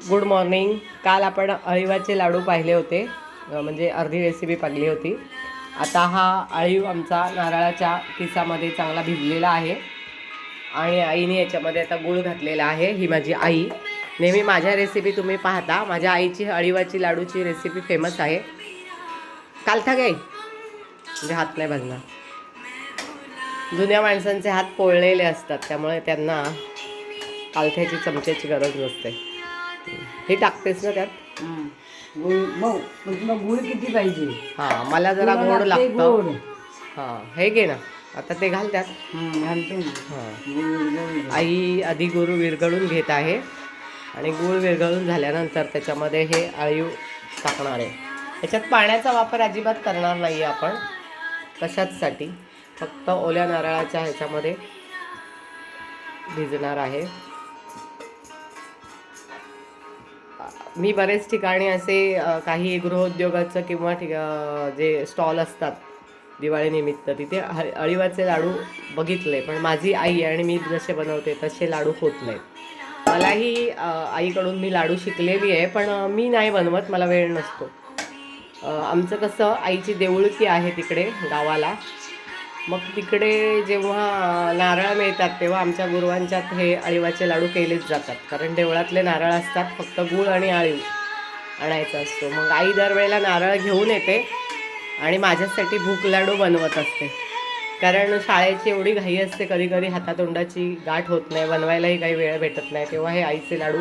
Good morning. काल आपण अळीवाचे लाडू पाहिले होते. म्हणजे अर्धी रेसिपी पाहिली होती. आता हा अळीव आमचा नारळाच्या किसामध्ये चांगला भिजलेला आहे. आणि आईने याच्यामध्ये आता गूळ घातलेला आहे. ही माझी आई. नेहमी माझ्या रेसिपी तुम्ही पाहता. माझ्या आईची अळीवाची लाडूची रेसिपी फेमस आहे. कालथा गाई? म्हणजे हात नाही भाजणार जुन्या माणसांचे हात पोळलेले असतात. त्यामुळे त्यांना कालथ्याची चमच्याची गरज नसते. हे टाकतेस ना त्यात? हं. गुळ मग मग तुला गुळ किती पाहिजे? हां मला जरा गोड लागते लागतं. गोड. हां हे घे ना. आता ते घाल त्यात. हं, घालते ना. हां. गुळ गुळ आई आधी गुळ विरघळून घेत आहे आणि गूळ विरघळून झाल्यानंतर त्याच्यामध्ये हे आळीव टाकणार आहे. याच्यात पाण्याचा वापर अजिबात करणार नाही आपण. कशाचसाठी? फक्त ओल्या नारळाच्या ह्याच्यामध्ये भिजणार आहे. मी बरेच ठिकाणी असे काही गृहोद्योगाचं किंवा जे स्टॉल असतात दिवाळीनिमित्त तिथे ह- अळीवाचे लाडू बघितले पण माझी आई आणि मी जसे बनवते तसे लाडू होत नाहीत. मलाही आईकडून मी लाडू शिकलेली आहे पण मी नाही बनवत मला वेळ नसतो. आमचं कसं आईची देऊळकी आहे तिकडे गावाला. मग तिकडे जेव्हा नारळ मिळतात तेव्हा आमच्या गुरुवांच्यात हे अळीवाचे लाडू केलेच जातात. कारण देवळातले नारळ असतात फक्त गूळ आणि आळीव आणायचा असतो. मग आई दरवेळेला नारळ घेऊन येते आणि माझ्यासाठी भूक लाडू बनवत असते. कारण शाळेची एवढी घाई असते कधी कधी हातातोंडाची गाठ होत नाही बनवायलाही काही वेळ भेटत नाही तेव्हा हे आईचे लाडू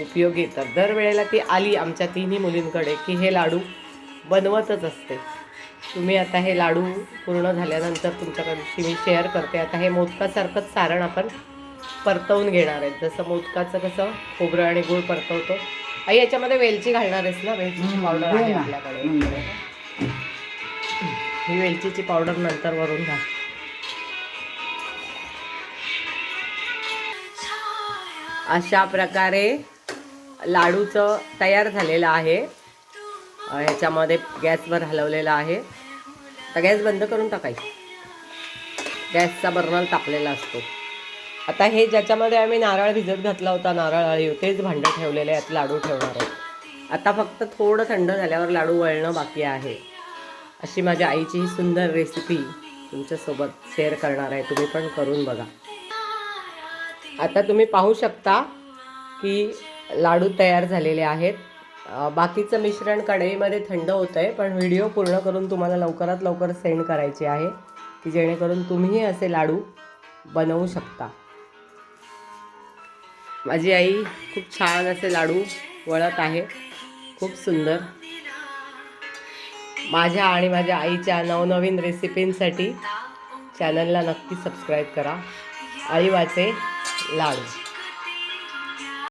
उपयोगी येतात. दरवेळेला ती आली आमच्या तिन्ही मुलींकडे की हे लाडू बनवतच असते. तुम्ही आता हे लाडू पूर्ण झाल्यानंतर तुमच्याकडची मी शेअर करते. आता हे मोदकासारखंच सारण आपण परतवून घेणार आहेत जसं मोदकाचं कसं खोबरं आणि गूळ परतवतो. आई याच्यामध्ये वेलची घालणार आहेस ना? वेलचीची हं, पावडर आहे ना. आपल्याकडे. हं. ही वेलचीची पावडर नंतर वरून घाल. अशा प्रकारे लाडूचं तयार झालेलं आहे. ह्याच्यामध्ये गॅसवर हलवलेला आहे. आता गॅस बंद करून टाकायची. गॅसचा बर्नर तापलेला असतो. आता हे ज्याच्यामध्ये आम्ही नारळ भिजत घातला होता नारळ आळी तेच भांडं ठेवलेलं आहे लाडू ठेवणार आहे आता फक्त थोडं थंड झाल्यावर लाडू वळणं बाकी आहे. अशी माझ्या आईची ही सुंदर रेसिपी तुमच्यासोबत शेअर करणार आहे. तुम्ही पण करून बघा. आता तुम्ही पाहू शकता की लाडू तयार झालेले आहेत. बाकीचं मिश्रण कढईमध्ये थंड होतं आहे पण व्हिडिओ पूर्ण करून तुम्हाला लवकरात लवकर सेंड करायचे आहे की जेणेकरून तुम्हीही असे लाडू बनवू शकता. माझी आई खूप छान असे लाडू वळत आहे खूप सुंदर. माझ्या आणि माझ्या आईच्या नवनवीन रेसिपींसाठी चॅनलला नक्की सबस्क्राईब करा. अळीवाचे लाडू.